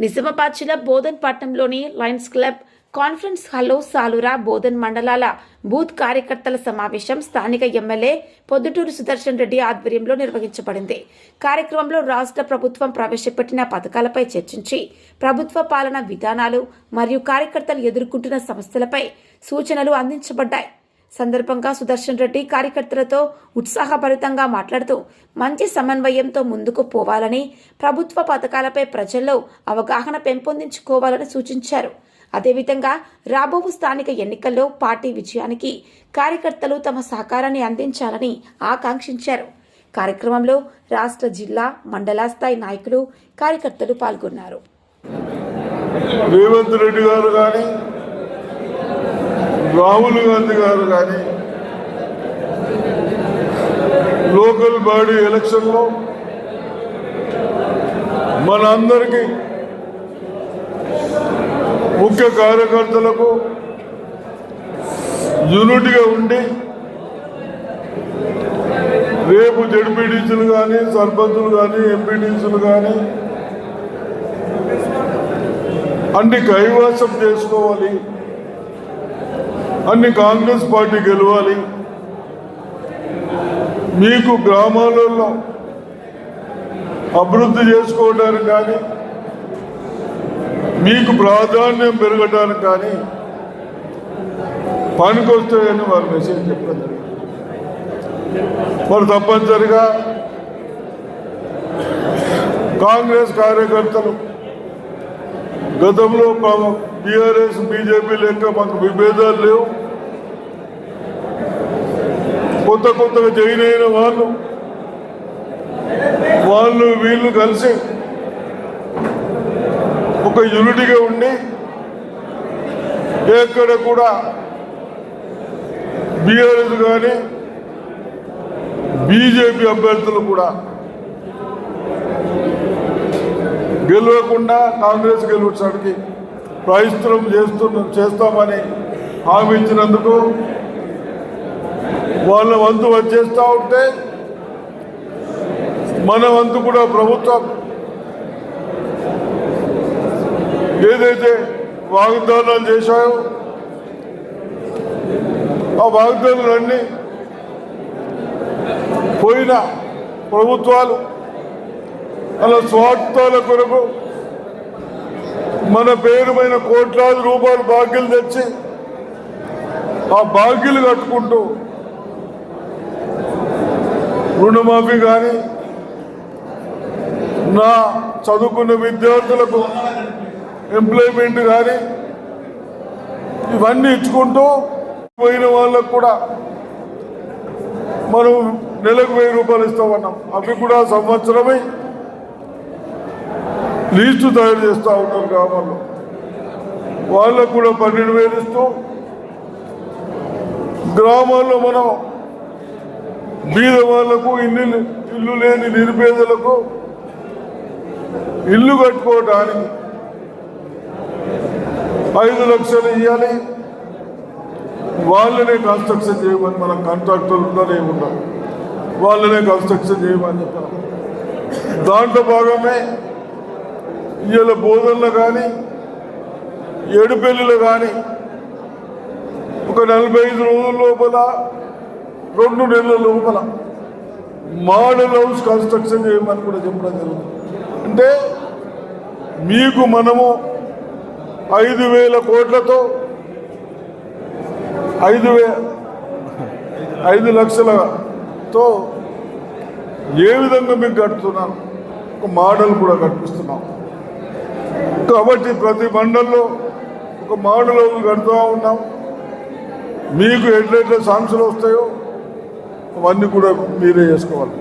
నిజామాబాద్ జిల్లా బోధన్ పట్టణంలోని Lions club conference హాల్లో సాలురా బోధన్ మండలాల బూత్ కార్యకర్తల సమావేశం స్థానిక ఎమ్మెల్యే పొద్దుటూరు సుదర్శన్ రెడ్డి ఆధ్వర్యంలో నిర్వహించబడింది. కార్యక్రమంలో రాష్ట్ర ప్రభుత్వం ప్రవేశపెట్టిన పథకాలపై చర్చించి ప్రభుత్వ పాలన విధానాలు మరియు కార్యకర్తలు ఎదుర్కొంటున్న సమస్యలపై సూచనలు అందించబడ్డాయి. సందర్భంగా సుదర్శన్ రెడ్డి కార్యకర్తలతో ఉత్సాహభరితంగా మాట్లాడుతూ మంచి సమన్వయంతో ముందుకు పోవాలని ప్రభుత్వ పథకాలపై ప్రజల్లో అవగాహన పెంపొందించుకోవాలని సూచించారు. అదేవిధంగా రాబో స్థానిక ఎన్నికల్లో పార్టీ విజయానికి కార్యకర్తలు తమ సహకారాన్ని అందించాలని ఆకాంక్షించారు. కార్యక్రమంలో రాష్ట్ర జిల్లా మండల స్థాయి నాయకులు కార్యకర్తలు పాల్గొన్నారు. రేవంత్ రెడ్డి గారు కానీ రాహుల్ గాంధీ గారు కానీ లోకల్ బాడీ ఎలక్షన్లో మనందరికీ ముఖ్య కార్యకర్తలకు యూనిట్గా ఉండి రేపు జడ్పీటీసీలు కానీ సర్పంచులు కానీ ఎంపీటీసీలు కానీ అన్ని కైవాసం చేసుకోవాలి. అన్ని కాంగ్రెస్ పార్టీ గెలవాలి. మీకు గ్రామాలలో అభివృద్ధి చేసుకోవడానికి కానీ మీకు ప్రాధాన్యం పెరగడానికి కానీ పనికొస్తాయని వారు మెసేజ్ చెప్పడం జరిగింది. తప్పనిసరిగా కాంగ్రెస్ కార్యకర్తలు గతంలో టీఆర్ఎస్ బీజేపీ లెక్క మాకు విభేదాలు లేవు. కొత్త కొత్తగా జాయిన్ అయిన వాళ్ళు వాళ్ళు వీళ్ళు కలిసి ఒక యూనిటీగా ఉండి ఎక్కడ కూడా బీఆర్ఎస్ కానీ బీజేపీ అభ్యర్థులు కూడా గెలవకుండా కాంగ్రెస్ గెలిపించడానికి ప్రయత్నం చేస్తున్న చేస్తామని హామీ ఇచ్చినందుకు వాళ్ళ వంతు వచ్చేస్తూ ఉంటే మన వంతు కూడా ప్రభుత్వం ఏదైతే వాగ్దానాలు చేశాయో ఆ వాగ్దానాలన్నీ పోయిన ప్రభుత్వాలు అలా స్వార్థాల కొరకు మన పేరు పైన కోట్లాది రూపాయలు బాగ్యలు తెచ్చి ఆ బాగ్యలు కట్టుకుంటూ రుణమాఫీ కానీ నా చదువుకున్న విద్యార్థులకు ఎంప్లాయ్మెంట్ కానీ ఇవన్నీ ఇచ్చుకుంటూ పోయిన వాళ్ళకు కూడా మనం నెలకు వెయ్యి రూపాయలు ఇస్తామన్నాం. అవి కూడా సంవత్సరమే లీస్టు తయారు చేస్తూ ఉన్నారు గ్రామాల్లో. వాళ్ళకు కూడా పన్నెండు వేలు ఇస్తూ గ్రామాల్లో మనం బీద వాళ్ళకు ఇల్లు ఇల్లు లేని నిరుపేదలకు ఇల్లు కట్టుకోవడానికి ఐదు లక్షలు ఇవ్వాలి వాళ్ళనే కన్స్ట్రక్షన్ చేయమని మనం కాంట్రాక్టర్లతోనే ఉన్నాం వాళ్ళనే కన్స్ట్రక్షన్ చేయమని చెప్పాం దాంట్లో భాగమే ఇవాళ బోధనలో కానీ ఏడుపెల్లిలో కానీ ఒక నలభై ఐదు రోజుల లోపల రెండు నెలల లోపల మోడల్ హౌస్ కన్స్ట్రక్షన్ చేయమని కూడా చెప్పడం జరుగుతుంది. అంటే మీకు మనము ఐదు వేల కోట్లతో ఐదు వే ఐదు లక్షలతో ఏ విధంగా మీకు కడుతున్నాం? ఒక మోడల్ కూడా కట్టిస్తున్నాం. కాబట్టి ప్రతి మండల్లో ఒక మోడల్ కడుతూ ఉన్నాం. మీకు ఎట్లెట్ల సాంక్షలు వస్తాయో అవన్నీ కూడా మీరే చేసుకోవాలి.